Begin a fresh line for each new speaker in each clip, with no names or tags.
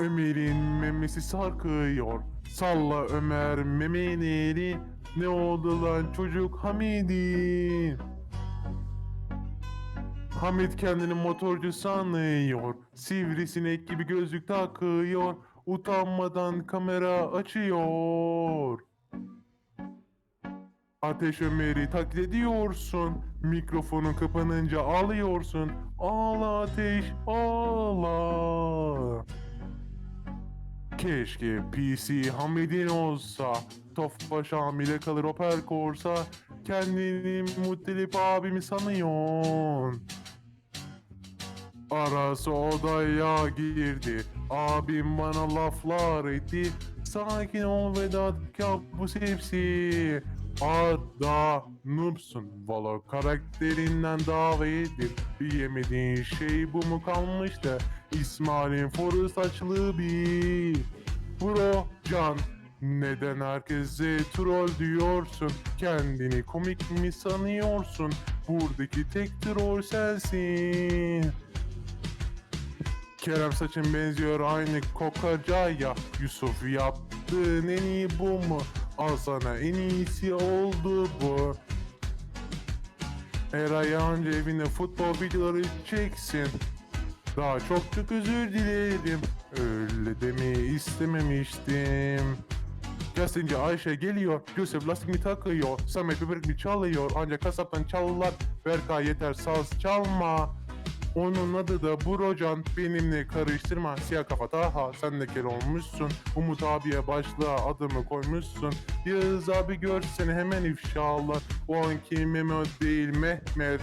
Ömer'in memesi sarkıyor. Salla Ömer memeni. Ne oldu lan çocuk Hamidi? Hamit kendini motorcu sanıyor. Sivrisinek gibi gözlük takıyor. Utanmadan kamera açıyor. Ateş Ömer'i taklit ediyorsun. Mikrofonun kapanınca ağlıyorsun. Ağla ateş, ağla. Keşke PC Hamid'in olsa. Tofaş hamile kalır Opel Corsa. Kendini Muttalip abimi sanıyorsun. Arası odaya girdi. Abim bana laflar etti. Sakin ol Vedat kabus hepsi. Ada noobsun. Valla karakterinden davedir. Yemediğin şey bu mu kalmıştı? İsmail'in foru saçlı bir. Can neden herkese troll diyorsun? Kendini komik mi sanıyorsun? Buradaki tek troll sensin. Kerem saçın benziyor aynı kokacaya Yusuf yaptığın en iyi bu mu? Al sana en iyisi oldu bu Eray anca evine futbol videoları çeksin Daha çok çok özür dilerim. Öyle demeyi istememiştim. Gazeteci Ayşe geliyor, Yusuf lastik mi takıyor, Samet böbrek mi çalıyor, ancak kasaptan çalırlar, Berkay yeter saz çalma. Onun adı da Burocan, benimle karıştırma, siyah kafa Taha, sen de kel olmuşsun, Umut abiye başlığa adımı koymuşsun, Yağız abi görseni hemen ifşalar, o anki Mehmet değil Mehmet,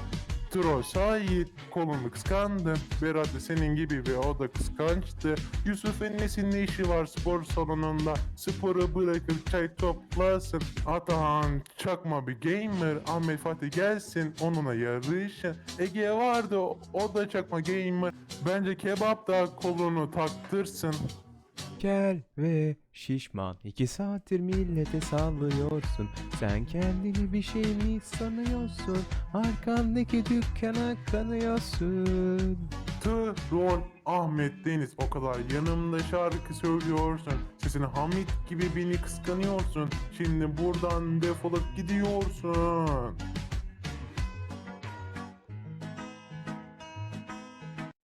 Troll Sait, kolunu kıskandın. Berat da senin gibi ve o da kıskançtı. Yusuf Enes'in ne işi var spor salonunda? Sporu bırakıp çay toplasın. Atahan çakma bir gamer. Ahmet Fatih gelsin onunla yarışın. Ege vardı o da çakma gamer. Bence kebap da kolunu taktırsın.
Kel ve şişman iki saattir millete sallıyorsun Sen kendini bir şey mi sanıyorsun Arkandaki dükkana kanıyorsun
Troll Ahmet Deniz o kadar yanımda şarkı söylüyorsun. Sesini Hamit gibi beni kıskanıyorsun. Şimdi buradan defolup gidiyorsun.